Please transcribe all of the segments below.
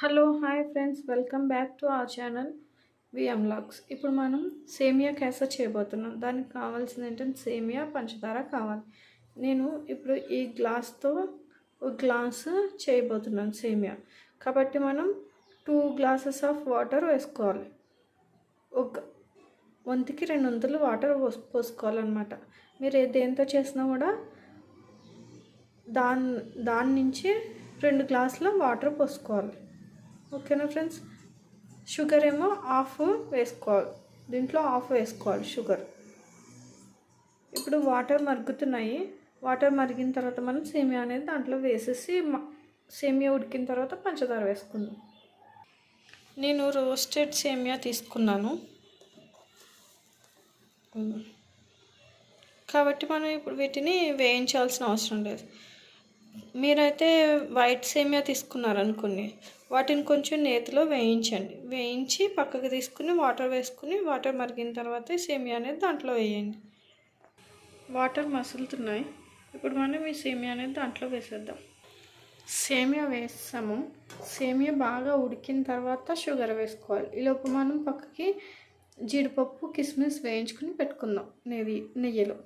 Hello hi friends. Welcome back to our channel VM vlogs ఇప్పుడు మనం సేమియా కేసర్ చేయబోతున్నాం. దానికి కావాల్సింది ఏంటంటే సేమియా పంచదార కావాలి. నేను ఇప్పుడు ఈ గ్లాస్తో ఒక గ్లాస్ చేయబోతున్నాను సేమియా. కాబట్టి మనం టూ గ్లాసెస్ ఆఫ్ వాటర్ వేసుకోవాలి. ఒక వంతుకి రెండు వంతులు వాటర్ పోస్ పోసుకోవాలన్నమాట. మీరు ఏ దేంతో చేసినా కూడా దాని దాని నుంచి రెండు గ్లాసుల వాటర్ పోసుకోవాలి. ఓకేనా ఫ్రెండ్స్? షుగర్ ఏమో హాఫ్ వేసుకోవాలి. దీంట్లో హాఫ్ వేసుకోవాలి షుగర్. ఇప్పుడు వాటర్ మరుగుతున్నాయి. వాటర్ మరిగిన తర్వాత మనం సేమియా అనేది దాంట్లో వేసేసి సేమియా ఉడికిన తర్వాత పంచదార వేసుకుందాం. నేను రోస్టెడ్ సేమియా తీసుకున్నాను. కాబట్టి మనం ఇప్పుడు వీటిని వేయించాల్సిన అవసరం లేదు. మీరైతే వైట్ సేమియా తీసుకున్నారనుకోండి వాటిని కొంచెం నేతిలో వేయించండి. వేయించి పక్కకు తీసుకుని వాటర్ వేసుకుని వాటర్ మరిగిన తర్వాత సేమియా అనేది దాంట్లో వేయండి. వాటర్ మసులుతున్నాయి. ఇప్పుడు మనం ఈ సేమియా అనేది దాంట్లో వేసేద్దాం. సేమియా వేస్తాము సేమియా బాగా ఉడికిన తర్వాత షుగర్ వేసుకోవాలి. ఈలోపు మనం పక్కకి జీడిపప్పు కిస్మిస్ వేయించుకుని పెట్టుకుందాం. నెయ్యి నెయ్యిలో.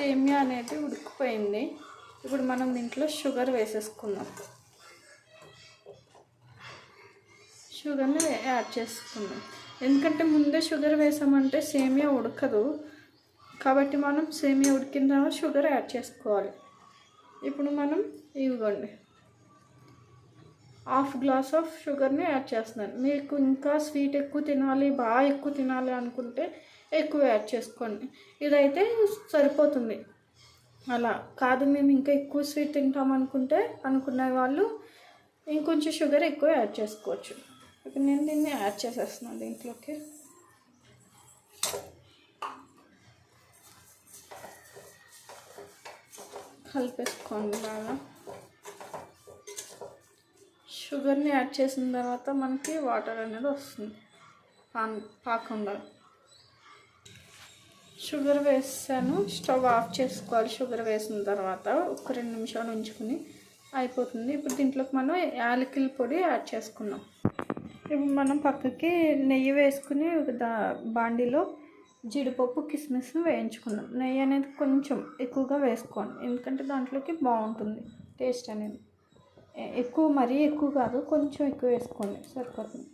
సేమియా అనేది ఉడికిపోయింది. ఇప్పుడు మనం దీంట్లో షుగర్ వేసేసుకుందాం. షుగర్ని యాడ్ చేసుకుందాం. ఎందుకంటే ముందే షుగర్ వేసామంటే సేమియా ఉడకదు. కాబట్టి మనం సేమియా ఉడికిన తర్వాత షుగర్ యాడ్ చేసుకోవాలి. ఇప్పుడు మనం ఇవ్వండి హాఫ్ గ్లాస్ ఆఫ్ షుగర్ని యాడ్ చేస్తున్నాను. మీకు ఇంకా స్వీట్ ఎక్కువ తినాలి బాగా ఎక్కువ తినాలి అనుకుంటే ఎక్కువ యాడ్ చేసుకోండి. ఇదైతే సరిపోతుంది. అలా కాదు మేము ఇంకా ఎక్కువ స్వీట్ తింటాం అనుకుంటే అనుకునే వాళ్ళు ఇంకొంచెం షుగర్ ఎక్కువ యాడ్ చేసుకోవచ్చు. ఇప్పుడు నేను దీన్ని యాడ్ చేసేస్తున్నాను దీంట్లోకి. కలిపేసుకోండి బాగా. షుగర్ని యాడ్ చేసిన తర్వాత మనకి వాటర్ అనేది వస్తుంది. పాన్ పాకుండా షుగర్ వేసాను. స్టవ్ ఆఫ్ చేసుకోవాలి. షుగర్ వేసిన తర్వాత ఒక రెండు నిమిషాలు ఉంచుకుని అయిపోతుంది. ఇప్పుడు దీంట్లోకి మనం యాలకుల పొడి యాడ్ చేసుకున్నాం ఇప్పుడు మనం పక్కకి నెయ్యి వేసుకుని ఒక దా బాండీలో జీడిపప్పు కిస్మిస్ను వేయించుకున్నాం నెయ్యి అనేది కొంచెం ఎక్కువగా వేసుకోండి. ఎందుకంటే దాంట్లోకి బాగుంటుంది టేస్ట్ అనేది. ఎక్కువ మరీ ఎక్కువ కాదు కొంచెం ఎక్కువ వేసుకోండి. సరిపోతుంది.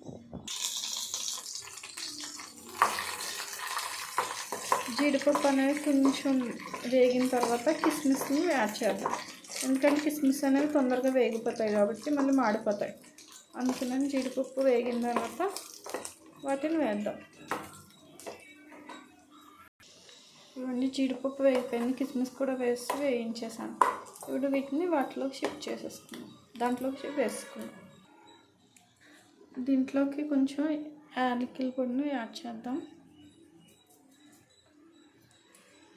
జీడిపప్పు అనేది కొంచెం వేగిన తర్వాత కిస్మిస్ని యాడ్ చేద్దాం. ఎందుకంటే కిస్మిస్ అనేవి తొందరగా వేగిపోతాయి కాబట్టి మళ్ళీ మాడిపోతాయి. అందుకని జీడిపప్పు వేగిన తర్వాత వాటిని వేద్దాం. ఇవన్నీ జీడిపప్పు వేగిపోయింది కిస్మిస్ కూడా వేసి వేయించేసాను. ఇప్పుడు వీటిని వాటిలోకి షిఫ్ట్ చేసేసుకున్నాం దాంట్లోకి షిఫ్ట్ వేసుకున్నాం దీంట్లోకి కొంచెం యాలకిల పొడిని యాడ్ చేద్దాం.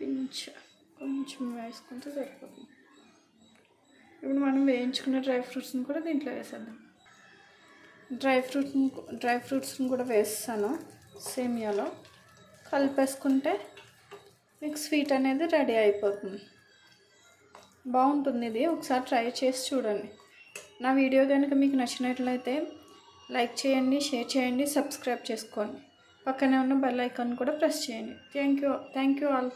కొంచెం కొంచెం వేసుకుంటే సరిపోతుంది. ఇప్పుడు మనం వేయించుకున్న డ్రై ఫ్రూట్స్ని కూడా దీంట్లో వేసేద్దాం. డ్రై ఫ్రూట్ని డ్రై ఫ్రూట్స్ని కూడా వేస్తాను సేమియాలో. కలిపేసుకుంటే మీకు స్వీట్ అనేది రెడీ అయిపోతుంది. బాగుంటుంది ఇది. ఒకసారి ట్రై చేసి చూడండి. నా వీడియో కనుక మీకు నచ్చినట్లయితే లైక్ చేయండి షేర్ చేయండి సబ్స్క్రైబ్ చేసుకోండి. పక్కనే ఉన్న బెల్ ఐకాన్ కూడా ప్రెస్ చేయండి. Thank you thank you all.